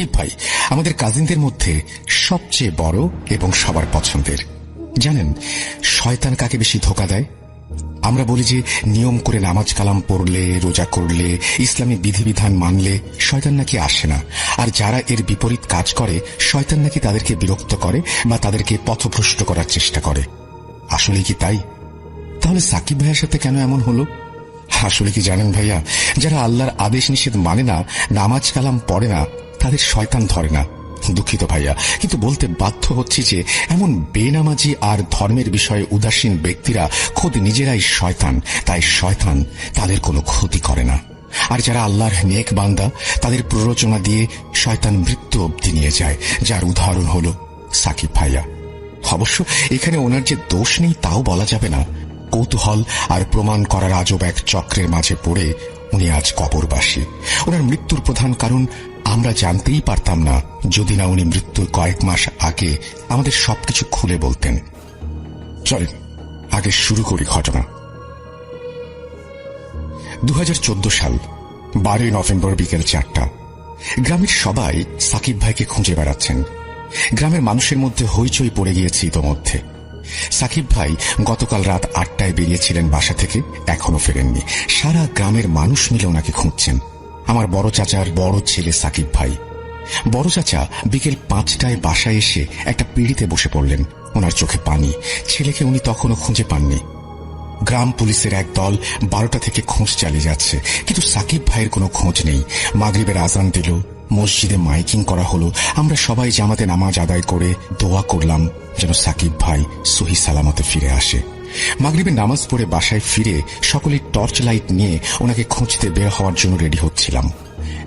সাকিব ভাই আমাদের কাজিনদের মধ্যে সবচেয়ে বড় এবং সবার পছন্দের। জানেন, শয়তান কাকে বেশি ধোকা দেয়? আমরা বলি যে, নিয়ম করে নামাজ কালাম পড়লে, রোজা করলে, ইসলামী বিধিবিধান মানলে শয়তান নাকি আসে না। আর যারা এর বিপরীত কাজ করে, শয়তান নাকি তাদেরকে বিরক্ত করে বা তাদেরকে পথভ্রষ্ট করার চেষ্টা করে। আসলে কি তাই? তাহলে সাকিব ভাইয়ের সাথে কেন এমন হলো? আসলে কি জানেন ভাইয়া, যারা আল্লাহর আদেশ নিষেধ মানে না, নামাজ কালাম পড়ে না তাদের শয়তান ধরে না, দুঃখিত ভাইয়া। কিন্তু বলতে বাধ্য হচ্ছি যে, এমন বেনামাজি আর ধর্মের বিষয়ে উদাসীন ব্যক্তিরা খোদ নিজেরাই শয়তান। তাই শয়তান তাদের কোনো ক্ষতি করে না। আর যারা আল্লাহর নেক বান্দা, তাদের প্ররোচনা দিয়ে শয়তান মৃত্যু অবধি নিয়ে যায়, যার উদাহরণ হল সাকিব ভাইয়া। অবশ্য এখানে ওনার যে দোষ নেই তাও বলা যাবে না। কৌতূহল আর প্রমাণ করার আজব এক চক্রের মাঝে পড়ে উনি আজ কবরবাসী। ওনার মৃত্যুর প্রধান কারণ আমরা জানতেই পারতাম না, যদি না উনি মৃত্যুর কয়েক মাস আগে আমাদের সবকিছু খুলে বলতেন। চলেন আগে শুরু করি ঘটনা। দু হাজার চোদ্দ সাল, বারোই নভেম্বর বিকেল চারটা। গ্রামের সবাই সাকিব ভাইকে খুঁজে বেড়াচ্ছেন। গ্রামের মানুষের মধ্যে হইচই পড়ে গিয়েছে ইতোমধ্যে। সাকিব ভাই গতকাল রাত আটটায় বেরিয়েছিলেন বাসা থেকে, এখনও ফেরেননি। সারা গ্রামের মানুষ মিলে ওনাকে খুঁজছেন। আমার বড় চাচার বড় ছেলে সাকিব ভাই। বড় চাচা বিকেল পাঁচটায় বাসায় এসে একটা পিড়িতে বসে পড়লেন। ওনার চোখে পানি। ছেলেকে উনি তখনও খুঁজে পাননি। গ্রাম পুলিশের এক দল বারোটা থেকে খোঁজ চালিয়ে যাচ্ছে। কিন্তু সাকিব ভাইয়ের কোনো খোঁজ নেই। মাগরিবের আজান দিল, মসজিদে মাইকিং করা হলো। আমরা সবাই জামাতে নামাজ আদায় করে দোয়া করলাম যেন সাকিব ভাই সহি সালামতে ফিরে আসে। মাগরিবের নামাজ পড়ে বাসায় ফিরে সকলে টর্চ লাইট নিয়ে ওনাকে খুঁজতে বের হওয়ার জন্য রেডি হচ্ছিলাম।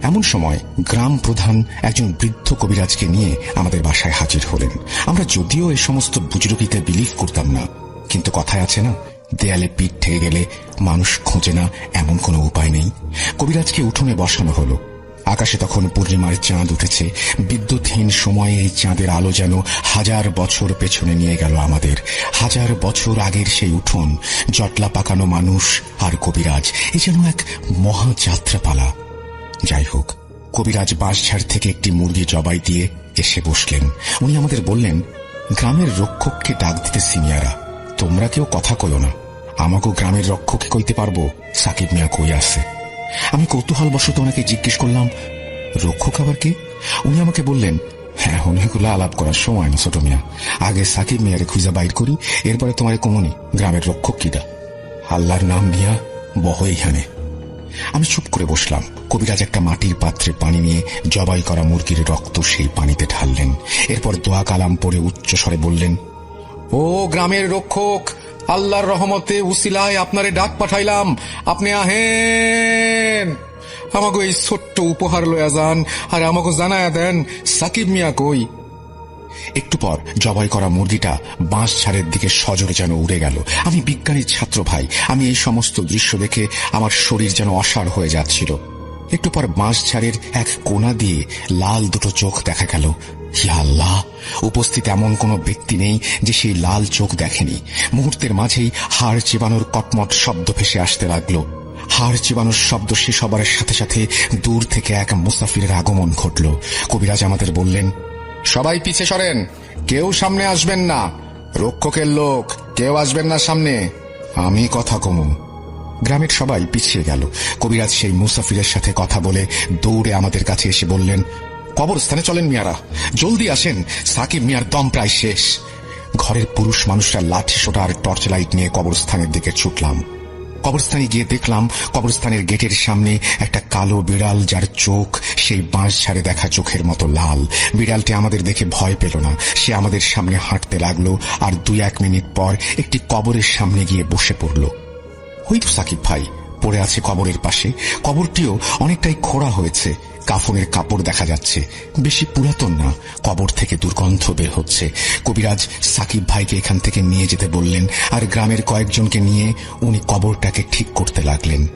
এমন সময় গ্রাম প্রধান একজন বৃদ্ধ কবিরাজকে নিয়ে আমাদের বাসায় হাজির হলেন। আমরা যদিও এ সমস্ত বুজরুকিতে বিলিভ করতাম না, কিন্তু কথায় আছে না, দেয়ালে পিঠ ঠেকে গেলে মানুষ খোঁজে না, এমন কোনো উপায় নেই। কবিরাজকে উঠোনে বসানো হলো। আকাশে তখন পূর্ণিমার চাঁদ উঠেছে। বিদ্যুৎহীন সময়ে এই চাঁদের আলো যেন হাজার বছর পেছনে নিয়ে গেল আমাদের। হাজার বছর আগের সেই উঠোন, জটলা পাকানো মানুষ আর কবিরাজ, এ যেন এক মহাযাত্রাপালা। যাই হোক, কবিরাজ বাঁশঝাড় থেকে একটি মুরগি জবাই দিয়ে এসে বসলেন। উনি আমাদের বললেন, গ্রামের রক্ষককে ডাক দিতে সিনিয়রা তোমরা কেউ কথা কইও না। আমাকেও গ্রামের রক্ষককে কইতে পারব, সাকিব মিয়া কই আছে। আমি কৌতূহল বশত ওনাকে জিজ্ঞেস করলাম, রক্ষক আবার কে? উনি আমাকে বললেন হ্যাঁ অনেকগুলো আলাপ করার সময় না ছোট মিয়া আগে সাকিব মিয়ারে খুঁজে বাইর করি, এরপরে তোমার কমনি গ্রামের রক্ষক কিটা আল্লাহর নাম নিয়া বহ এইখানে। আমি চুপ করে বসলাম। কবিরাজ একটা মাটির পাত্রে পানি নিয়ে জবাই করা মুরগির রক্ত সেই পানিতে ঢাললেন। এরপর দোয়া কালাম পরে উচ্চ স্বরে বললেন, ও গ্রামের রক্ষক আল্লাহর রহমতে উসিলায় আপনারে ডাক পাঠাইলাম। আপনি আহেন। আমাকে এই ছোট্ট উপহার লয়া যান, আর আমাকে জানায়া দেন, সাকিব মিয়া কই? একটু পর জবাই করা মুরগিটা বাঁশ ছাড়ের দিকে সজোরে যেন উড়ে গেল। আমি বিজ্ঞানীর ছাত্র ভাই, আমি এই সমস্ত দৃশ্য দেখে আমার শরীর যেন অসাড় হয়ে যাচ্ছিল। একটু পর বাঁশ ছাড়ের এক কোনা দিয়ে লাল দুটো চোখ দেখা গেল। আল্লাহ, উপস্থিত এমন কোনো ব্যক্তি নেই যে সেই লাল চোখ দেখেনি। মুহূর্তের মাঝেই হাড় চিবানোর কটমট শব্দ ভেসে আসতে লাগল। হাড় চিবানোর শব্দ শেষ হবার সাথে সাথে দূর থেকে এক মুসাফিরের আগমন ঘটল। কবিরাজ আমাদের বললেন, সবাই পিছে সরেন, কেউ সামনে আসবেন না। রক্ষকের লোক, কেউ আসবেন না সামনে। আমি কথা কমু। গ্রামের সবাই পিছিয়ে গেল। কবিরাজ সেই মুসাফিরের সাথে কথা বলে দৌড়ে আমাদের কাছে এসে বললেন কবরস্থানে চলেন মিয়ারা। জলদি আসেন। সাকিব মিয়ার দম প্রায় শেষ। ঘরের পুরুষ মানুষরা লাঠি, সোটা আর টর্চ লাইট নিয়ে কবরস্থানের দিকে ছুটলাম কবরস্থানে গিয়ে দেখলাম কবরস্থানের গেটের সামনে একটা কালো বিড়াল যার চোখ সেই বাঁশ ছাড়ে দেখা চোখের মতো লাল। বিড়ালটি আমাদের দেখে ভয় পেল না। সে আমাদের সামনে হাঁটতে লাগল আর দুই এক মিনিট পর একটি কবরের সামনে গিয়ে বসে পড়ল। ওই তো সাকিব ভাই, পড়ে আছে কবরের পাশে। কবরটিও অনেকটাই খোড়া হয়েছে। কাফনের কাপড় দেখা যাচ্ছে। বেশি পুরাতন না, কবর থেকে দুর্গন্ধ বের হচ্ছে। কবিরাজ সাকিব ভাইকে এখান থেকে নিয়ে যেতে বললেন, আর গ্রামের কয়েকজনকে নিয়ে উনি কবরটাকে ঠিক করতে লাগলেন।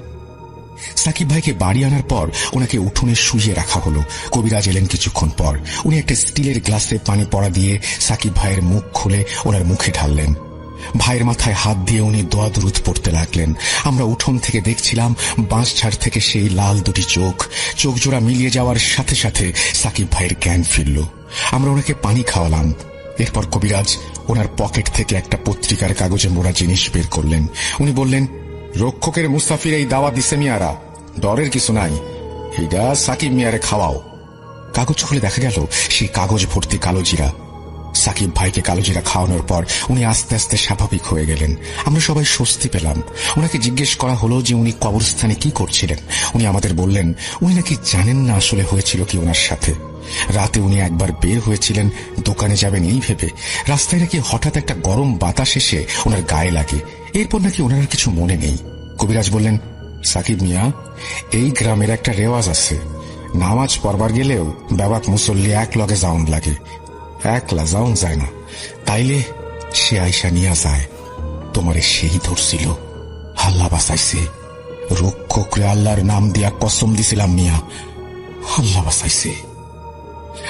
সাকিব ভাইকে বাড়ি আনার পর ওনাকে উঠোনে শুয়ে রাখা হলো। কবিরাজ এলেন কিছুক্ষণ পর। উনি একটা স্টিলের গ্লাসে পানি পড়া দিয়ে সাকিব ভাইয়ের মুখ খুলে ওনার মুখে ঢাললেন। ভাইয়ের মাথায় হাত দিয়ে উনি দোয়া দুরুদ পড়তে লাগলেন। আমরা উঠোন থেকে দেখছিলাম বাঁশ বাঁশঝাড় থেকে সেই লাল দুটি চোখ। চোখ জোড়া মিলিয়ে যাওয়ার সাথে সাথে সাকিব ভাইয়ের জ্ঞান ফিরল। আমরা ওনাকে পানি খাওয়ালাম। এরপর কবিরাজ ওনার পকেট থেকে একটা পত্রিকার কাগজে মোড়া জিনিস বের করলেন। উনি বললেন, রক্ষকের মুস্তাফির এই দাওয়া দিছে মিয়ারা। ডরের কিছু নাই। এইটা সাকিব মিয়ারে খাওয়াও। কাগজ খুলে দেখা গেল, সেই কাগজ ভর্তি কালো জিরা। সাকিব ভাইকে কালোজিরা খাওয়ানোর পর উনি আস্তে আস্তে স্বাভাবিক হয়ে গেলেন। আমরা সবাই স্বস্তি পেলাম। ওনাকে জিজ্ঞেস করা হলো যে উনি কবরস্থানে কি করছিলেন। উনি আমাদের বললেন, উনি নাকি জানেন না আসলে হয়েছিল কি ওনার সাথে। রাতে উনি একবার বের হয়েছিলেন, দোকানে যাবেন এই ভেবে। রাস্তায় নাকি হঠাৎ একটা গরম বাতাস এসে ওনার গায়ে লাগে। এরপর নাকি ওনার কিছু মনে নেই। কবিরাজ বললেন, সাকিব মিয়া, এই গ্রামের একটা রেওয়াজ আছে। নামাজ পড়বার গেলেও ব্যাবাক মুসল্লি এক লগে যাউন লাগে। একলা যাউন যায় না তাইলে সে আইসা নিয়া যায়। তোমারে সেই ধরছিল। হাল্লা বাসাইছে রক্ষকরে আল্লাহর নাম দিয়া কসম দিছিলাম মিয়া। হাল্লা বাসাইছে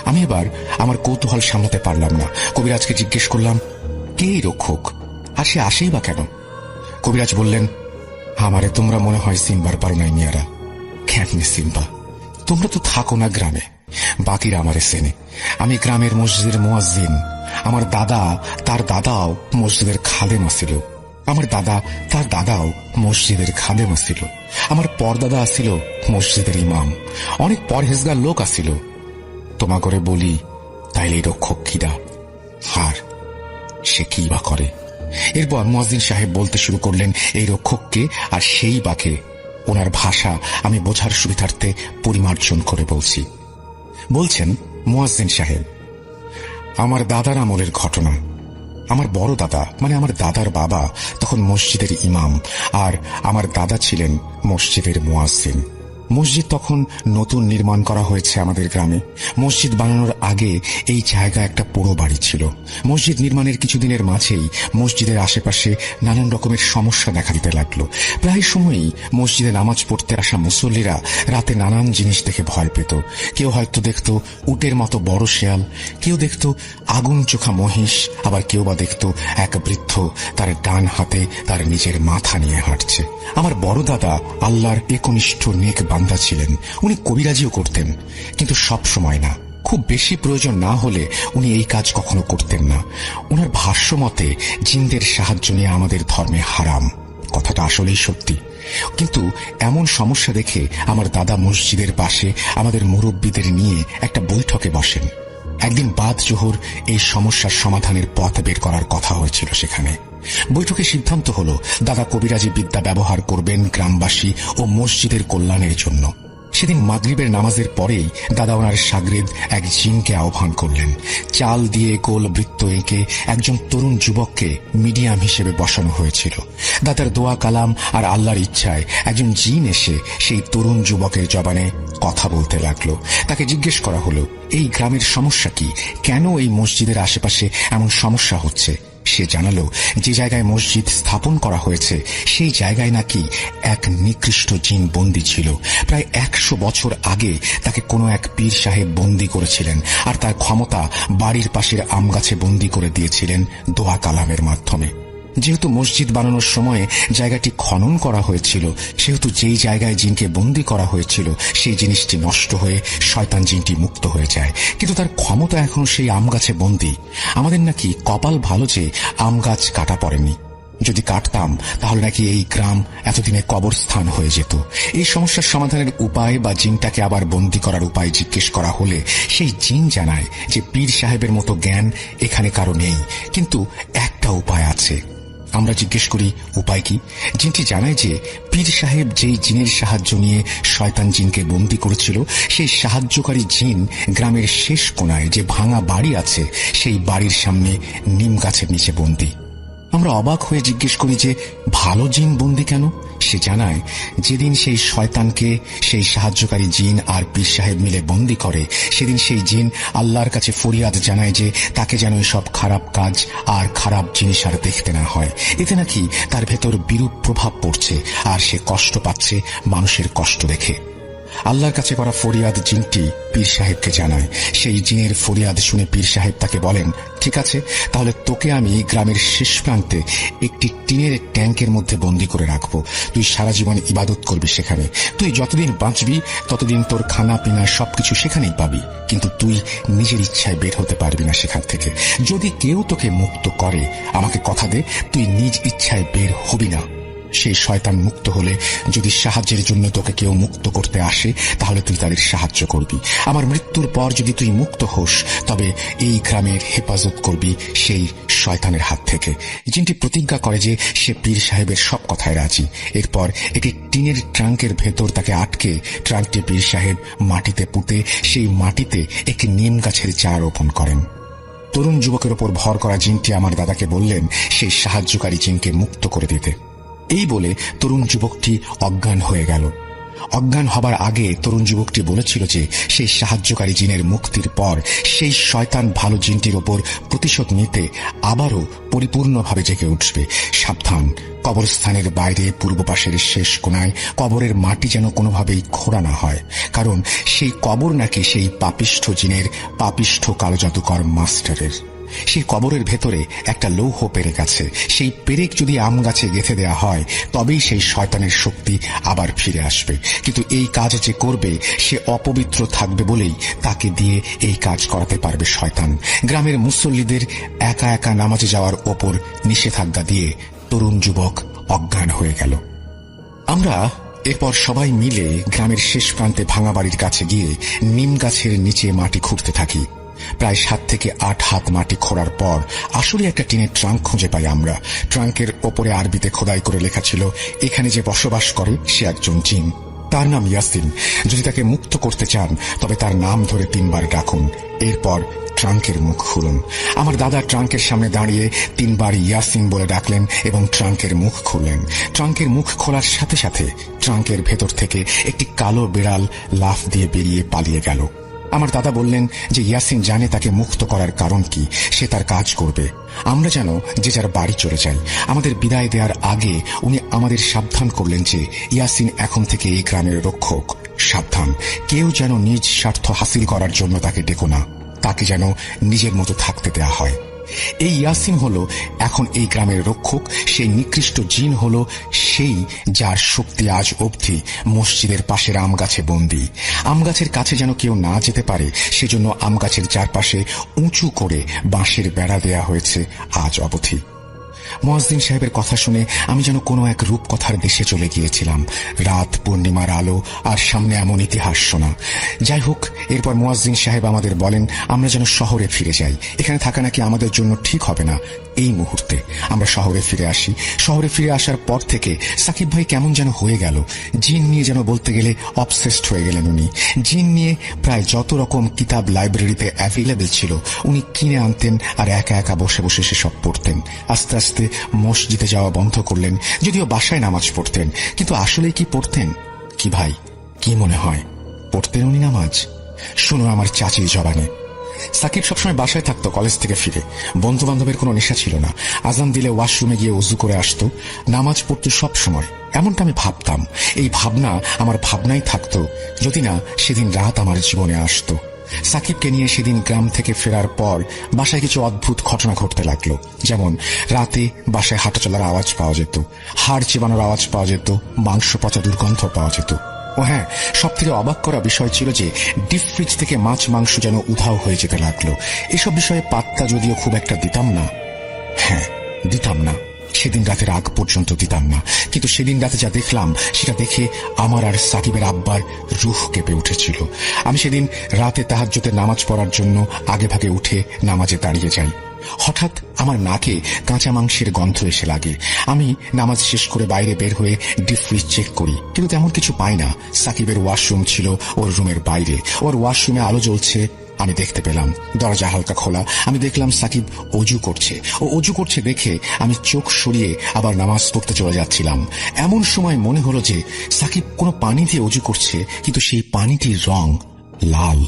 আমি এবার আমার কৌতূহল সামলাতে পারলাম না। কবিরাজকে জিজ্ঞেস করলাম, কে রক্ষক? আর সে আসেই বা কেন? কবিরাজ বললেন, আমারে তোমরা মনে হয় সিম্বার পারো নাই মিয়ারা। কেমনে সিম্বা তোমরা তো থাকো না গ্রামে। বাকিরা আমার সেনে আমি গ্রামের মসজিদের মোয়াজ্জিন। আমার দাদা, তার দাদাও মসজিদের খাদেম আসিল আমার দাদা, তার দাদাও মসজিদের খাদেম আসিল আমার পরদাদা আসিল মসজিদের ইমাম। অনেক পরহেজগার লোক আসিল তোমা করে বলি, তাইলে রক্ষক কিরা আর সে কি বা করে? এরপর মহাজিন সাহেব বলতে শুরু করলেন, এই রক্ষককে আর সেই বাকে, ওনার ভাষা আমি বোঝার সুবিধার্থে পরিমার্জন করে বলছি। বলছেন মোয়াজিন সাহেব, আমার দাদার আমলের ঘটনা। আমার বড় দাদা মানে আমার দাদার বাবা, তখন মসজিদের ইমাম, আর আমার দাদা ছিলেন মসজিদের মুয়াজ্জিন। মসজিদ তখন নতুন নির্মাণ করা হয়েছে আমাদের গ্রামে। মসজিদ বানানোর আগে এই জায়গা একটা পুরো বাড়ি ছিল। মসজিদ নির্মাণের কিছুদিনের মাঝেই মসজিদের আশেপাশে নানান রকমের সমস্যা দেখা দিতে লাগল। প্রায় সময়ই মসজিদে নামাজ পড়তে আসা মুসল্লিরা রাতে নানান জিনিস দেখে ভয় পেত। কেউ হয়তো দেখত উটের মতো বড় শেয়াল, কেউ দেখত আগুন চোখা মহিষ, আবার কেউ বা দেখত এক বৃদ্ধ তার ডান হাতে তার নিজের মাথা নিয়ে হাঁটছে। আমার বড় দাদা আল্লাহর একনিষ্ঠ নেক বান্দা ছিলেন। উনি কবিরাজিও করতেন, কিন্তু সব সময় না। খুব বেশি প্রয়োজন না হলে উনি এই কাজ কখনো করতেন না। ওনার ভাষ্য মতে, জিনদের সাহায্য নিয়ে আমাদের ধর্মে হারাম। কথাটা আসলেই সত্যি। কিন্তু এমন সমস্যা দেখে আমার দাদা মসজিদের পাশে আমাদের মুরব্বীদের নিয়ে একটা বৈঠকে বসেন। একদিন বাদ জোহর এই সমস্যার সমাধানের পথ বের করার কথা হয়েছিল সেখানে। বৈঠকে সিদ্ধান্ত হল, দাদা কবিরাজি বিদ্যা ব্যবহার করবেন গ্রামবাসী ও মসজিদের কল্যাণের জন্য। সেদিন মাগরিবের নামাজের পরেই দাদা ওনার সাগরেদ এক জিনকে আহ্বান করলেন। চাল দিয়ে গোল বৃত্ত এঁকে একজন তরুণ যুবককে মিডিয়াম হিসেবে বসানো হয়েছিল। দাদার দোয়া কালাম আর আল্লাহর ইচ্ছায় একজন জিন এসে সেই তরুণ যুবকের জবানে কথা বলতে লাগল। তাকে জিজ্ঞেস করা হলো, এই গ্রামের সমস্যা কি? কেন এই মসজিদের আশেপাশে এমন সমস্যা হচ্ছে? সে জানালো, যে জায়গায় মসজিদ স্থাপন করা হয়েছে, সেই জায়গায় নাকি এক নিকৃষ্ট জিন বন্দী ছিল। প্রায় একশো বছর আগে তাকে কোনো এক পীর সাহেব বন্দী করেছিলেন, আর তার ক্ষমতা বাড়ির পাশের আমগাছে বন্দী করে দিয়েছিলেন দোয়া কালামের মাধ্যমে। যেহেতু মসজিদ বানানোর সময়ে জায়গাটি খনন করা হয়েছিল, সেহেতু যেই জায়গায় জিনকে বন্দি করা হয়েছিল, সেই জিনিসটি নষ্ট হয়ে শয়তান জিনটি মুক্ত হয়ে যায়। কিন্তু তার ক্ষমতা এখনও সেই আম গাছে বন্দি। আমাদের নাকি কপাল ভালো যে আম গাছ কাটা পড়েনি। যদি কাটতাম, তাহলে নাকি এই গ্রাম এতদিনে কবরস্থান হয়ে যেত। এই সমস্যার সমাধানের উপায় বা জিনটাকে আবার বন্দি করার উপায় জিজ্ঞেস করা হলে সেই জিন জানায় যে পীর সাহেবের মতো জ্ঞান এখানে কারও নেই। কিন্তু একটা উপায় আছে। আমরা জিজ্ঞেস করি, উপায় কি? জিনটি জানায় যে পীর সাহেব যেই জিনের সাহায্য নিয়ে শয়তান জিনকে বন্দি করেছিল, সেই সাহায্যকারী জিন গ্রামের শেষ কোনায় যে ভাঙা বাড়ি আছে, সেই বাড়ির সামনে নিম গাছের নিচে বন্দি। আমরা অবাক হয়ে জিজ্ঞেস করি যে, ভালো জিন বন্দি কেন? সে জানায়, যেদিন সেই শয়তানকে সেই সাহায্যকারী জিন আর পীর সাহেব মিলে বন্দি করে, সেদিন সেই জিন আল্লাহর কাছে ফরিয়াদ জানায় যে তাকে যেন সব খারাপ কাজ আর খারাপ জিনিস আর দেখতে না হয়। এতে নাকি তার ভেতর বিরূপ প্রভাব পড়ছে আর সে কষ্ট পাচ্ছে মানুষের কষ্ট দেখে। আল্লাহর কাছে করা ফরিয়াদ জিনটি পীর সাহেবকে জানায়। সেই জিনের ফরিয়াদ শুনে পীর সাহেব তাকে বলেন, ঠিক আছে, তাহলে তোকে আমি গ্রামের শেষ প্রান্তে একটি টিনের ট্যাঙ্কের মধ্যে বন্দি করে রাখব। তুই সারা জীবন ইবাদত করবি সেখানে। তুই যতদিন বাঁচবি, ততদিন তোর খানা পিনা সবকিছু সেখানেই পাবি। কিন্তু তুই নিজের ইচ্ছায় বের হতে পারবি না সেখান থেকে। যদি কেউ তোকে মুক্ত করে, আমাকে কথা দে, তুই নিজ ইচ্ছায় বের হবি না। সেই শয়তান মুক্ত হলে যদি সাহায্যের জন্য তোকে কেউ মুক্ত করতে আসে, তাহলে তুই তাদের সাহায্য করবি। আমার মৃত্যুর পর যদি তুই মুক্ত হোস, তবে এই গ্রামের হেফাজত করবি সেই শয়তানের হাত থেকে। জিনটি প্রতিজ্ঞা করে যে সে পীর সাহেবের সব কথায় রাজি। এরপর একটি টিনের ট্রাঙ্কের ভেতর তাকে আটকে ট্রাঙ্কটি পীর সাহেব মাটিতে পুঁতে সেই মাটিতে একটি নিম গাছের চারা রোপণ করেন। তরুণ যুবকের ওপর ভর করা জিনটি আমার দাদাকে বললেন, সেই সাহায্যকারী জিনকে মুক্ত করে দিতে। এই বলে তরুণ যুবকটি অজ্ঞান হয়ে গেল। অজ্ঞান হবার আগে তরুণ যুবকটি বলেছিল যে সেই সাহায্যকারী জিনের মুক্তির পর সেই শয়তান ভালো জিনটির ওপর প্রতিশোধ নিতে আবারও পরিপূর্ণভাবে জেগে উঠবে। সাবধান, কবরস্থানের বাইরে পূর্ব পাশের শেষ কোনায় কবরের মাটি যেন কোনোভাবেই খোঁড়া না হয়, কারণ সেই কবর নাকি সেই পাপিষ্ঠ জিনের পাপিষ্ঠ কালো জাদুকর মাস্টারের। সেই কবরের ভেতরে একটা লৌহ পেরেক আছে। সেই পেরেক যদি আম গাছে গেঁথে দেওয়া হয়, তবেই সেই শয়তানের শক্তি আবার ফিরে আসবে। কিন্তু এই কাজ যে করবে, সে অপবিত্র থাকবে বলেই তাকে দিয়ে এই কাজ করাতে পারবে শয়তান। গ্রামের মুসল্লিদের একা একা নামাজে যাওয়ার ওপর নিষেধাজ্ঞা দিয়ে তরুণ যুবক অজ্ঞান হয়ে গেল। আমরা এরপর সবাই মিলে গ্রামের শেষ প্রান্তে ভাঙা বাড়ির কাছে গিয়ে নিম গাছের নিচে মাটি খুঁড়তে থাকি। প্রায় সাত থেকে আট হাত মাটি খোঁড়ার পর আসলে একটা টিনের ট্রাঙ্ক খুঁজে পাই আমরা। ট্রাঙ্কের ওপরে আরবিতে খোদাই করে লেখা ছিল, এখানে যে বসবাস করে সে একজন জিন। তার নাম ইয়াসিন। যদি তাকে মুক্ত করতে চান, তবে তার নাম ধরে তিনবার ডাকুন। এরপর ট্রাঙ্কের মুখ খুলুন। আমার দাদা ট্রাঙ্কের সামনে দাঁড়িয়ে তিনবার ইয়াসিন বলে ডাকলেন এবং ট্রাঙ্কের মুখ খুললেন। ট্রাঙ্কের মুখ খোলার সাথে সাথে ট্রাঙ্কের ভেতর থেকে একটি কালো বিড়াল লাফ দিয়ে বেরিয়ে পালিয়ে গেল। আমার দাদা বললেন যে ইয়াসিন জানে তাকে মুক্ত করার কারণ কি, সে তার কাজ করবে। আমরা যেন যে যার বাড়ি চলে যাই, আমাদের বিদায় দেওয়ার আগে উনি আমাদের সাবধান করলেন যে ইয়াসিন এখন থেকে এই গ্রামের রক্ষক। সাবধান। কেউ যেন নিজ স্বার্থ হাসিল করার জন্য তাকে ডেকো না। তাকে যেন নিজের মতো থাকতে দেয়া হয়। এই ইয়াসিন হল এখন এই গ্রামের রক্ষক। সেই নিকৃষ্ট জিন হল সেই যার শক্তি আজ অবধি মসজিদের পাশের আম গাছে বন্দি। আম গাছের কাছে যেন কেউ না যেতে পারে, সেজন্য আম গাছের চারপাশে উঁচু করে বাঁশের বেড়া দেয়া হয়েছে আজ অবধি। মহাজদিন সাহেবের কথা শুনে আমি যেন কোনো এক রূপকথার দেশে চলে গিয়েছিলাম। রাত, পূর্ণিমার আলো আর সামনে এমন ইতিহাস শোনা। যাই হোক, এরপর মোয়াজ্জিন সাহেব আমাদের বলেন, আমরা যেন শহরে ফিরে যাই। এখানে থাকা নাকি আমাদের জন্য ঠিক হবে না, এই মুহূর্তে। আমরা শহরে ফিরে আসি। শহরে ফিরে আসার পর থেকে সাকিব ভাই কেমন যেন হয়ে গেল। জিন নিয়ে যেন বলতে গেলে অবসেসড হয়ে গেলেন উনি। জিন নিয়ে প্রায় যত রকম কিতাব লাইব্রেরিতে অ্যাভেলেবেল ছিল, উনি কিনে আনতেন আর একা একা বসে বসে সেসব পড়তেন। আস্তে আস্তে মসজিদে যাওয়া বন্ধ করলেন, যদিও বাসায় নামাজ পড়তেন। কিন্তু আসলে কি পড়তেন? কি ভাই? কি মনে হয়? পড়তেন উনি নামাজ? শুনো আমার চাচির জবানে। সাকিব সবসময় বাসায় থাকতো, কলেজ থেকে ফিরে। বন্ধু বান্ধবের কোনো নেশা ছিল না। আজান দিলে ওয়াশরুমে গিয়ে উজু করে আসতো। নামাজ পড়তো সব সময় এমনটা আমি ভাবতাম। এই ভাবনা আমার ভাবনাই থাকতো, যদি না সেদিন রাত আমার জীবনে আসতো। সাকিবকে নিয়ে সেদিন গ্রাম থেকে ফেরার পর বাসায় কিছু অদ্ভুত ঘটনা ঘটতে লাগল। যেমন, রাতে বাসায় হাঁটা চলার আওয়াজ পাওয়া যেত, হাড় চিবানোর আওয়াজ পাওয়া যেত মাংস পচা দুর্গন্ধ পাওয়া যেত। ও হ্যাঁ সব থেকে অবাক করা বিষয় ছিল যে, ডিপ ফ্রিজ থেকে মাছ মাংস যেন উধাও হয়ে যেতে লাগল। এসব বিষয়ে পাত্তা যদিও খুব একটা দিতাম না। হ্যাঁ দিতাম না। সেদিন রাতের আগ পর্যন্ত দিতাম না। কিন্তু সেদিন রাতে যা দেখলাম, সেটা দেখে আমার আর সাকিবের আব্বার রুহ কেঁপে উঠেছিল। আমি সেদিন রাতে তাহাজ্যতে নামাজ পড়ার জন্য আগে ভাগে উঠে নামাজে দাঁড়িয়ে যাই। হঠাৎ আমার নাকে কাঁচা মাংসের গন্ধ এসে লাগে। আমি নামাজ শেষ করে বাইরে বের হয়ে ডিপ ফ্রিজ চেক করি, কিন্তু তেমন কিছু পাই না। সাকিবের ওয়াশরুম ছিল ওর রুমের বাইরে। ওর ওয়াশরুমে আলো জ্বলছে আমি দেখতে পেলাম। দরজা হালকা খোলা। আমি দেখলাম সাকিব অজু করছে। ও অজু করছে দেখে আমি চোখ সরিয়ে আবার নামাজ পড়তে চলে যাচ্ছিলাম। এমন সময় মনে হলো যে সাকিব কোনো পানি দিয়ে অজু করছে, কিন্তু সেই পানিটির রং লাল।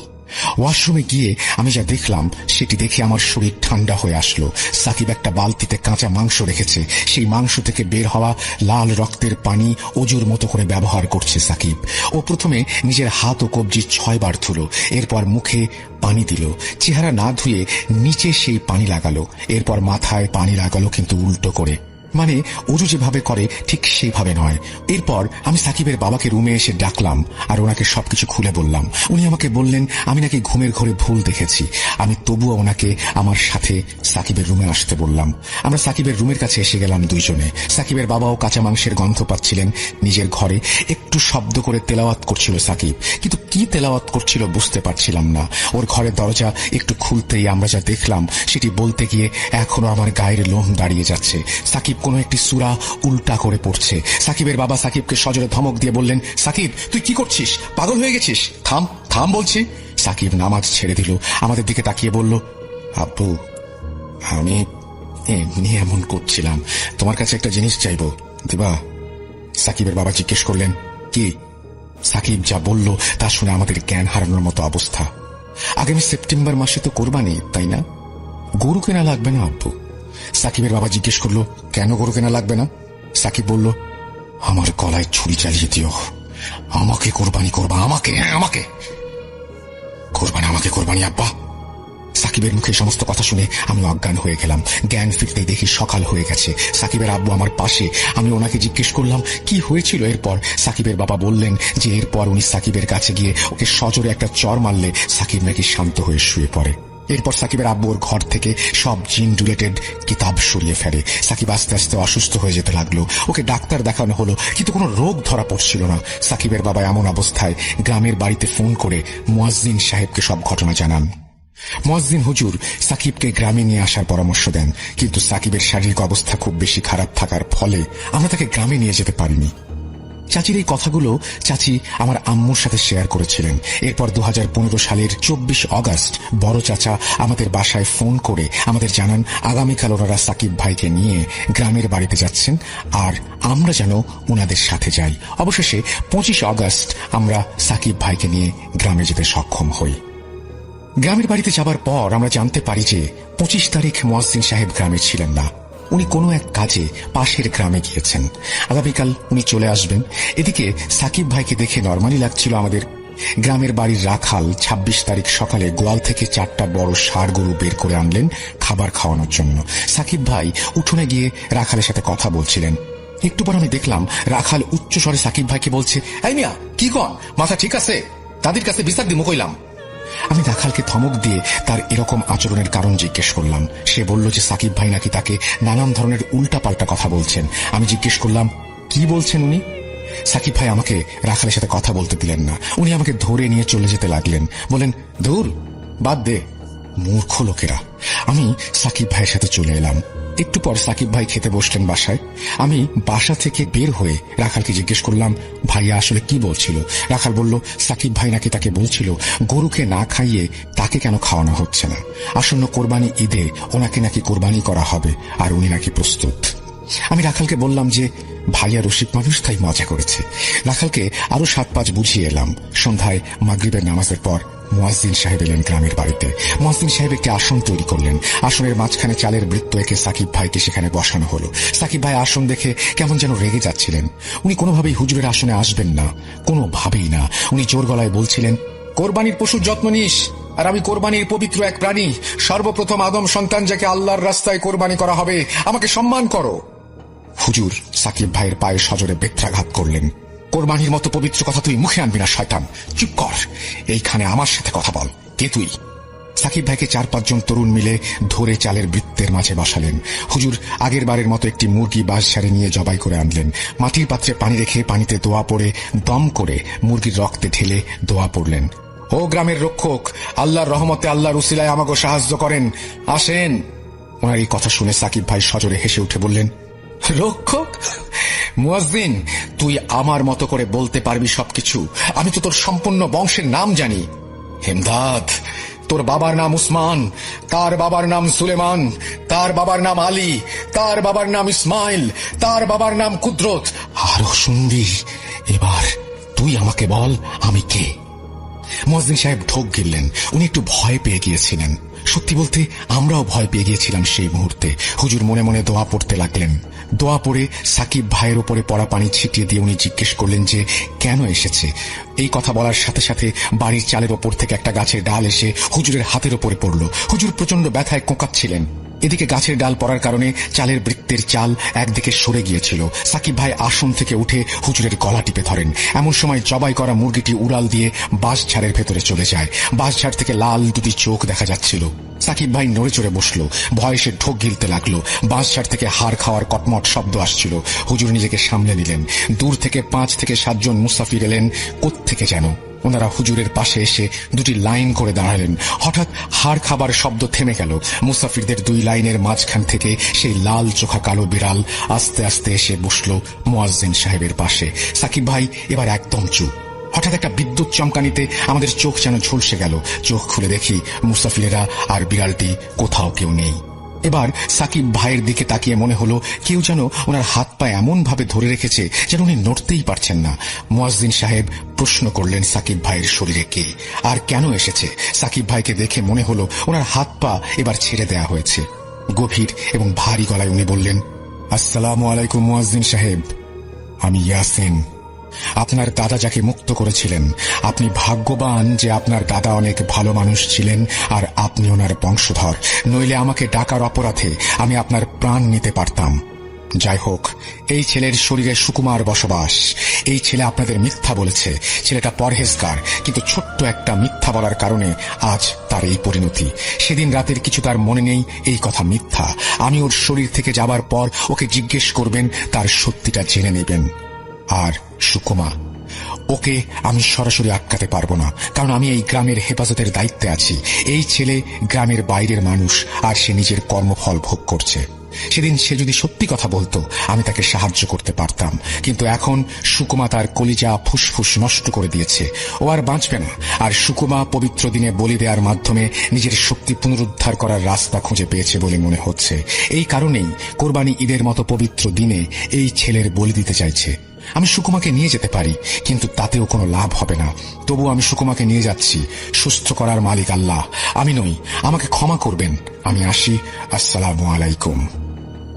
ওয়াশরুমে গিয়ে আমি যা দেখলাম, সেটি দেখে আমার শরীর ঠান্ডা হয়ে আসলো। সাকিব একটা বালতিতে কাঁচা মাংস রেখেছে। সেই মাংস থেকে বের হওয়া লাল রক্তের পানি অজুর মতো করে ব্যবহার করছে সাকিব। ও প্রথমে নিজের হাত ও কবজি ছয়বার ধুলো, এরপর মুখে পানি দিল। চেহারা না ধুয়ে নিচে সেই পানি লাগালো। এরপর মাথায় পানি লাগালো কিন্তু উল্টো করে। মানে অজু যেভাবে করে, ঠিক সেইভাবে নয়। এরপর আমি সাকিবের বাবাকে রুমে এসে ডাকলাম, আর ওনাকে সবকিছু খুলে বললাম। উনি আমাকে বললেন, আমি নাকি ঘুমের ঘরে ভুল দেখেছি। আমি তবুও ওনাকে আমার সাথে সাকিবের রুমে আসতে বললাম। আমরা সাকিবের রুমের কাছে এসে গেলাম দুইজনে। সাকিবের বাবাও কাঁচা মাংসের গন্ধ পাচ্ছিলেন নিজের ঘরে। একটু শব্দ করে তেলাওয়াত করছিল সাকিব, কিন্তু কি তেলাওয়াত করছিল বুঝতে পারছিলাম না। ওর ঘরের দরজা একটু খুলতেই আমরা যা দেখলাম, সেটি বলতে গিয়ে এখনও আমার গায়ের লোম দাঁড়িয়ে যাচ্ছে। সাকিব কোনো একটি সুরা উল্টা করে পড়ছে। সাকিবের বাবা সাকিবকে সজরে ধমক দিয়ে বললেন, সাকিব, তুই কি করছিস? পাগল হয়ে গেছিস? থাম থাম বলছি। সাকিব নামাজ ছেড়ে দিল, আমাদের দিকে তাকিয়ে বলল, আব্বু, আমি এমনি এমন করছিলাম। তোমার কাছে একটা জিনিস চাইব। দিবা? সাকিবের বাবা জিজ্ঞেস করলেন, কি? সাকিব যা বলল তা শুনে আমাদের জ্ঞান হারানোর মতো অবস্থা। আগামী সেপ্টেম্বর মাসে তো কোরবানি তাই না? গরু কেনা লাগবে না, আব্বু। সাকিবের বাবা জিজ্ঞেস করল, কেন গরু কেনা লাগবে না? সাকিব বলল, আমার গলায় ছুরি চালিয়ে দিও। আমাকে কোরবানি করবা, আমাকে আমাকে। কোরবানি আমাকে কোরবানি, আব্বা। সাকিবের মুখে সমস্ত কথা শুনে আমি অজ্ঞান হয়ে গেলাম। জ্ঞান ফিরতেই দেখি সকাল হয়ে গেছে। সাকিবের আব্বু আমার পাশে। আমি ওনাকে জিজ্ঞেস করলাম, কি হয়েছিল এরপর? সাকিবের বাবা বললেন যে, এরপর উনি সাকিবের কাছে গিয়ে ওকে সজোরে একটা চর মারলে সাকিব নাকি শান্ত হয়ে শুয়ে পড়ে। এরপর সাকিবের আব্বুর ঘর থেকে সব জিন রিলেটেড কিতাব সরিয়ে ফেলে। সাকিব আস্তে আস্তে অসুস্থ হয়ে যেতে লাগল। ওকে ডাক্তার দেখানো হলো, কিন্তু কোনো রোগ ধরা পড়ছিল না। সাকিবের বাবা এমন অবস্থায় গ্রামের বাড়িতে ফোন করে মুয়াজ্জিন সাহেবকে সব ঘটনা জানান। মসজিন হুজুর সাকিবকে গ্রামে নিয়ে আসার পরামর্শ দেন, কিন্তু সাকিবের শারীরিক অবস্থা খুব বেশি খারাপ থাকার ফলে আমরা তাকে গ্রামে নিয়ে যেতে পারিনি। চাচির এই কথাগুলো চাচি আমার আম্মুর সাথে শেয়ার করেছিলেন। এরপর দু হাজার পনেরো সালের চব্বিশ অগাস্ট বড় চাচা আমাদের বাসায় ফোন করে আমাদের জানান, আগামীকাল ওনারা সাকিব ভাইকে নিয়ে গ্রামের বাড়িতে যাচ্ছেন আর আমরা যেন ওনাদের সাথে যাই। অবশেষে পঁচিশ অগাস্ট আমরা সাকিব ভাইকে নিয়ে গ্রামে যেতে সক্ষম হই। গ্রামের বাড়িতে যাবার পর আমরা জানতে পারি যে পঁচিশ তারিখ মহসিন সাহেব গ্রামে ছিলেন না। উনি কোনো এক কাজে পাশের গ্রামে গিয়েছেন। আগামীকাল উনি চলে আসবেন। এদিকে সাকিব ভাইকে দেখে নর্মালি লাগছিল আমাদের। গ্রামের বাড়ির রাখাল ২৬ তারিখ সকালে গোয়াল থেকে চারটা বড় ষাড় গরু বের করে আনলেন খাবার খাওয়ানোর জন্য। সাকিব ভাই উঠোনে গিয়ে রাখালের সাথে কথা বলছিলেন। একটু পর আমি দেখলাম রাখাল উচ্চ স্বরে সাকিব ভাইকে বলছে, এই মিয়া, কি কন? মাথা ঠিক আছে? তাদের কাছে বিচার দিমু কইলাম। আমি রাখালকে ধমক দিয়ে তার এরকম আচরণের কারণ জিজ্ঞেস করলাম। সে বলল যে সাকিব ভাই নাকি তাকে নানান ধরনের উল্টাপাল্টা কথা বলছেন। আমি জিজ্ঞেস করলাম, কি বলছেন উনি? সাকিব ভাই আমাকে রাখালের সাথে কথা বলতে দিলেন না। উনি আমাকে ধরে নিয়ে চলে যেতে লাগলেন। বলেন দূর বাদ দে। মূর্খ লোকেরা। আমি সাকিব ভাইয়ের সাথে চলে এলাম। একটু পর সাকিব ভাই খেতে বসলেন বাসায়। আমি বাসা থেকে বের হয়ে রাখালকে জিজ্ঞেস করলাম, ভাইয়া, আসলে কি বলছিল? রাখাল বলল, সাকিব ভাই নাকি তাকে বলছিল, গরুকে না খাইয়ে তাকে কেন খাওয়ানো হচ্ছে না? আসন্ন কোরবানি ঈদে ওনাকে নাকি কোরবানি করা হবে, আর উনি নাকি প্রস্তুত। আমি রাখালকে বললাম যে, ভাইয়া রসিক মানুষ, তাই মজা করেছে। রাখালকে আরও সাত পাঁচ বুঝিয়ে এলাম। সন্ধ্যায় মাগরিবের নামাজের পর মোয়াজ্জিন সাহেব এলেন গ্রামের বাড়িতে। মোয়াজ্জিন সাহেব একটি আসন তৈরি করলেন। আসনের মাঝখানে চালের বৃত্ত এঁকে সাকিব ভাইকে সেখানে বসানো হলো। সাকিব ভাই আসন দেখে কেমন যেন রেগে যাচ্ছিলেন। উনি কোনোভাবেই হুজুরের আসনে আসবেন না। কোনোভাবেই না। উনি জোর গলায় বলছিলেন, কোরবানির পশুর যত্ন নিস, আর আমি কোরবানির পবিত্র এক প্রাণী। সর্বপ্রথম আদম সন্তান যাকে আল্লাহর রাস্তায় কোরবানি করা হবে, আমাকে সম্মান করো। হুজুর সাকিব ভাইয়ের পায়ে সজরে বেত্রাঘাত করলেন। কোরবানির মতো পবিত্র কথা তুই মুখে আনবি না, শয়তান। চুপ কর। এইখানে আমার সাথে কথা বল। কে তুই? সাকিব ভাইকে চার পাঁচজন তরুণ মিলে ধরে চালের বৃত্তের মাঝে বসালেন। হুজুর, আগের বারের মতো একটি মুরগি বাস সারে নিয়ে জবাই করে আনলেন। মাটির পাত্রে পানি রেখে পানিতে দোয়া পড়ে, দম করে মুরগির রক্তে ঢেলে দোয়া পড়লেন। ও গ্রামের রক্ষক, আল্লাহর রহমতে আল্লাহর উসিলায় আমাকে সাহায্য করেন। আসেন। ওনার এই কথা শুনে সাকিব ভাই সজরে হেসে উঠে বললেন, রক্ষক মুয়াজ্জিন, তুই আমার মতো করে বলতে পারবি সবকিছু। আমি তো তোর সম্পূর্ণ বংশের নাম জানি। হেমদাদ, তোর বাবার নাম উসমান, তার বাবার নাম সুলেমান, তার বাবার নাম আলী, তার বাবার নাম ইসমাইল, তার বাবার নাম কুদরত। আরও শুনবি, এবার তুই আমাকে বল, আমি কে? মজদিন সাহেব ঢোক গিললেন, উনি একটু ভয় পেয়ে গিয়েছিলেন। সত্যি বলতে, আমরাও ভয় পেয়ে গিয়েছিলাম সেই মুহূর্তে। হুজুর মনে মনে দোয়া পড়তে লাগলেন। দোয়া পড়ে সাকিব ভাইয়ের ওপরে পড়া পানি ছিটিয়ে দিয়ে উনি জিজ্ঞেস করলেন যে, কেন এসেছে? এই কথা বলার সাথে সাথে বাড়ির চালের ওপর থেকে একটা গাছের ডাল এসে হুজুরের হাতের ওপরে পড়ল। হুজুর প্রচণ্ড ব্যথায় কোঁকাচ্ছিলেন। এদিকে গাছের ডাল পড়ার কারণে চালের বৃত্তের চাল একদিকে সরে গিয়েছিল। সাকিব ভাই আসন থেকে উঠে হুজুরের গলা টিপে ধরেন। এমন সময় জবাই করা মুরগিটি উড়াল দিয়ে বাঁশঝাড়ের ভেতরে চলে যায়। বাঁশঝাড় থেকে লাল দুটি চোখ দেখা যাচ্ছিল। সাকিব ভাই নড়ে চড়ে বসল। ভয়ে সে ঢোক গিলতে লাগল। বাঁশঝাড় থেকে হাড় খাওয়ার কটমট শব্দ আসছিল। হুজুর নিজেকে সামলে নিলেন। দূর থেকে পাঁচ থেকে সাতজন মুসাফির এলেন। থেকে যেন? ওনারা হুজুরের পাশে এসে দুটি লাইন করে দাঁড়ালেন। হঠাৎ হাড় খাবার শব্দ থেমে গেল। মুসাফিরদের দুই লাইনের মাঝখান থেকে সেই লাল চোখা কালো বিড়াল আস্তে আস্তে এসে বসল মোয়াজ্জিন সাহেবের পাশে। সাকিব ভাই, এবার একদম চুপ। হঠাৎ একটা বিদ্যুৎ চমকানিতে আমাদের চোখ যেন ঝলসে গেল। চোখ খুলে দেখি মুসাফিরেরা আর বিড়ালটি কোথাও কেউ নেই। এবার সাকিব ভাইয়ের দিকে তাকিয়ে মনে হলো কেউ যেন ওনার হাত পা এমন ভাবে ধরে রেখেছে যেন উনি নড়তেই পারছেন না। মোয়াজ্জিন সাহেব প্রশ্ন করলেন সাকিব ভাইয়ের শরীরে কে? আর কেন এসেছে? সাকিব ভাইকে দেখে মনে হলো ওনার হাত পা এবার ছেড়ে দেয়া হয়েছে। গভীর এবং ভারী গলায় উনি বললেন, আসসালামু আলাইকুম মোয়াজ্জিন সাহেব। আমি ইয়াসিন। আপনার দাদা যাকে মুক্ত করেছিলেন, আপনি ভাগ্যবান যে আপনার দাদা অনেক ভালো মানুষ ছিলেন আর আপনি ওনার বংশধর, নইলে আমাকে ডাকার অপরাধে আমি আপনার প্রাণ নিতে পারতাম। যাই হোক, এই ছেলের শরীরে সুকুমার বসবাস। এই ছেলে আপনাদের মিথ্যা বলেছে। ছেলেটা পরহেজগার, কিন্তু ছোট্ট একটা মিথ্যা বলার কারণে আজ তার এই পরিণতি। সেদিন রাতের কিছু তার মনে নেই, এই কথা মিথ্যা। আমি ওর শরীর থেকে যাবার পর ওকে জিজ্ঞেস করবেন, তার সত্যিটা জেনে নেবেন। আর সুকুমা ওকে আমি সরাসরি আটকাতে পারব না, কারণ আমি এই গ্রামের হেফাজতের দায়িত্বে আছি। এই ছেলে গ্রামের বাইরের মানুষ, আর সে নিজের কর্মফল ভোগ করছে। সেদিন সে যদি সত্যি কথা বলতো, আমি তাকে সাহায্য করতে পারতাম। কিন্তু এখন সুকুমা তার কলিজা ফুসফুস নষ্ট করে দিয়েছে। ও আর বাঁচবে না। আর সুকুমা পবিত্র দিনে বলি দেওয়ার মাধ্যমে নিজের শক্তি পুনরুদ্ধার করার রাস্তা খুঁজে পেয়েছে বলে মনে হচ্ছে। এই কারণেই কোরবানি ঈদের মতো পবিত্র দিনে এই ছেলের বলি দিতে চাইছে। আমি সুকুমাকে নিয়ে যেতে পারি, কিন্তু তাতেও কোনো লাভ হবে না। তবু আমি সুকুমাকে নিয়ে যাচ্ছি। সুস্থ করার মালিক আল্লাহ। আমি নই, আমাকে ক্ষমা করবেন। আমি আসি। আসসালাম আলাইকুম।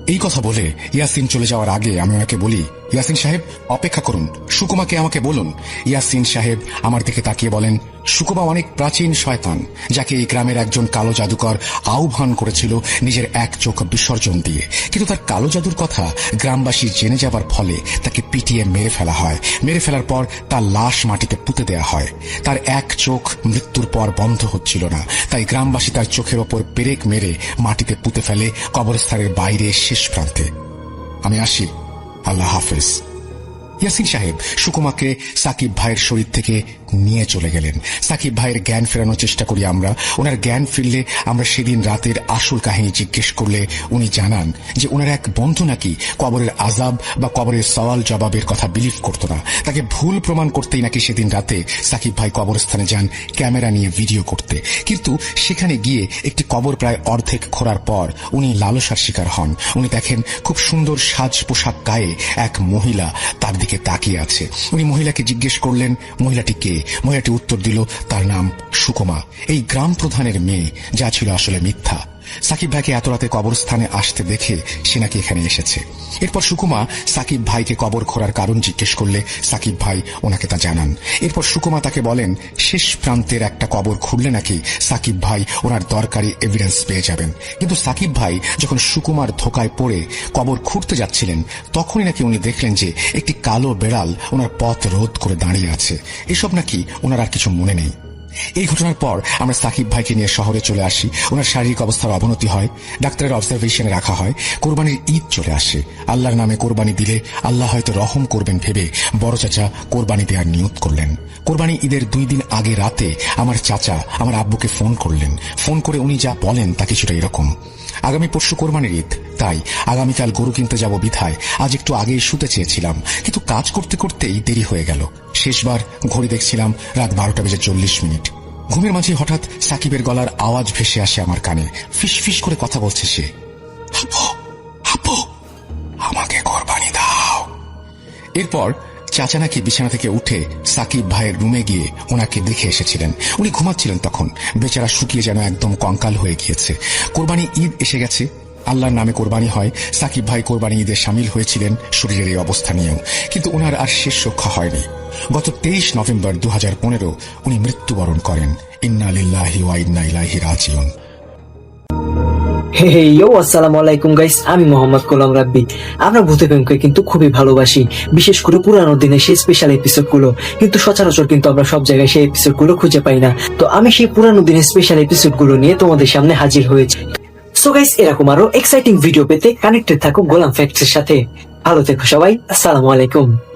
এই কথা বলে ইয়াসিন চলে যাওয়ার আগে আমি ওনাকে বলি ইয়াসিন সাহেব, অপেক্ষা করুন। সুকুমাকে আমাকে বলুন। ইয়াসিন সাহেব আমার দিকে তাকিয়ে বলেন, সুকুমা অনেক প্রাচীন শয়তান, যাকে এই গ্রামের একজন কালো জাদুকর আহ্বান করেছিল নিজের এক চোখ বিসর্জন দিয়ে। কিন্তু তার কালো জাদুর কথা গ্রামবাসী জেনে যাবার ফলে তাকে পিটিয়ে মেরে ফেলা হয়। মেরে ফেলার পর তার লাশ মাটিতে পুঁতে দেয়া হয়। তার এক চোখ মৃত্যুর পর বন্ধ হচ্ছিল না। তাই গ্রামবাসী তার চোখের ওপর পেরেক মেরে মাটিতে পুঁতে ফেলে কবরস্থানের বাইরে শেষ প্রান্তে। আমি আসি। আল্লাহ হাফেজ ইয়াসিন সাহেব সুকুমাকে সাকিব ভাইয়ের শরীর থেকে নিয়ে চলে গেলেন। সাকিব ভাইয়ের জ্ঞান ফেরানোর চেষ্টা করি আমরা। ওনার জ্ঞান ফিরলে আমরা সেদিন রাতের আসল কাহিনী জিজ্ঞেস করলে উনি জানান যে ওনার এক বন্ধু নাকি কবরের আজাব বা কবরের সওয়াল জবাবের কথা বিলিভ করতো না। তাকে ভুল প্রমাণ করতেই নাকি সেদিন রাতে সাকিব ভাই কবরস্থানে যান ক্যামেরা নিয়ে ভিডিও করতে। কিন্তু সেখানে গিয়ে একটি কবর প্রায় অর্ধেক খোঁড়ার পর উনি লালসার শিকার হন। উনি দেখেন খুব সুন্দর সাজ পোশাক গায়ে এক মহিলা, তার দিকে তাকিয়ে আছে। উনি মহিলাকে জিজ্ঞেস করলেন, মহিলাটি কে? মহিলাটি উত্তর দিল, তার নাম সুকমা। এই গ্রাম প্রধানের মেয়ে, যা ছিল আসলে মিথ্যা। সাকিব ভাইকে এত রাতে কবরস্থানে আসতে দেখে সে নাকি এখানে এসেছে। এরপর সুকুমা সাকিব ভাইকে কবর খোঁড়ার কারণ জিজ্ঞেস করলে সাকিব ভাই ওনাকে তা জানান। এরপর সুকুমা তাকে বলেন, শেষ প্রান্তের একটা কবর খুঁড়লে নাকি সাকিব ভাই ওনার দরকারি এভিডেন্স পেয়ে যাবেন। কিন্তু সাকিব ভাই যখন সুকুমার ধোকায় পড়ে কবর খুঁড়তে যাচ্ছিলেন, তখনই নাকি উনি দেখলেন যে একটি কালো বেড়াল ওনার পথ রোধ করে দাঁড়িয়ে আছে। এসব নাকি ওনার আর কিছু মনে নেই। এই ঘটনার পর আমরা সাকিব ভাইকে নিয়ে শহরে চলে আসি। ওনার শারীরিক অবস্থার অবনতি হয়, ডাক্তারের অবজারভেশনে রাখা হয়, কোরবানির ঈদ চলে আসে। আল্লাহর নামে কোরবানি দিলে আল্লাহ হয়তো রহম করবেন ভেবে বড় চাচা কোরবানি দেওয়ার নিয়ত করলেন। কোরবানি ঈদের দুই দিন আগে রাতে আমার চাচা আমার আব্বুকে ফোন করলেন। ফোন করে উনি যা বলেন তা কিছুটা এরকম। আগামী পরশু কোরবানির ঈদ। তাই আগামীকাল গরু কিনতে যাব বিধায়। আজ একটু আগেই শুতে চেয়েছিলাম। কিন্তু কাজ করতে করতেই দেরি হয়ে গেল। শেষবার ঘড়ি দেখছিলাম রাত বারোটা বেজে চল্লিশ মিনিট। ঘুমের মাঝে হঠাৎ সাকিবের গলার আওয়াজ ভেসে আসে আমার কানে। ফিস ফিস করে কথা বলছে সে। আমাকে কোরবানি দাও। এরপর চাচা নাকি বিছানা থেকে উঠে সাকিব ভাইয়ের রুমে গিয়ে ওনাকে দেখে এসেছিলেন। উনি ঘুমাচ্ছিলেন তখন। বেচারা শুকিয়ে যেন একদম কঙ্কাল হয়ে গিয়েছে। কোরবানি ঈদ এসে গেছে। আল্লাহর নামে কোরবানি হয়। সাকিব ভাই কোরবানি ঈদে সামিল হয়েছিলেন শরীরের এই অবস্থা নিয়েও। কিন্তু ওনার আর শেষ রক্ষা হয়নি। গত তেইশ নভেম্বর দু হাজার পনেরো উনি মৃত্যুবরণ করেন। ইন্না লিল্লাহি ওয়া ইন্না ইলাইহি রাজিউন। হে গাইস আমি মোহাম্মদ রাব্বি। আমরা ভূতে প্রেমকে কিন্তু খুবই ভালোবাসি। বিশেষ করে সেই স্পেশাল কিন্তু সচরাচর কিন্তু আমরা সব জায়গায় সেই এপিসোডগুলো খুঁজে পাই না। তো আমি সেই পুরানো দিনের স্পেশাল এপিসোডগুলো নিয়ে তোমাদের সামনে হাজির হয়েছি। সো গাইস এরকম আরও এক্সাইটিং ভিডিও পেতে কানেক্টেড থাকো গোলাম ফ্যাক্টস এর সাথে। ভালো থেকো সবাই। আসসালামু আলাইকুম।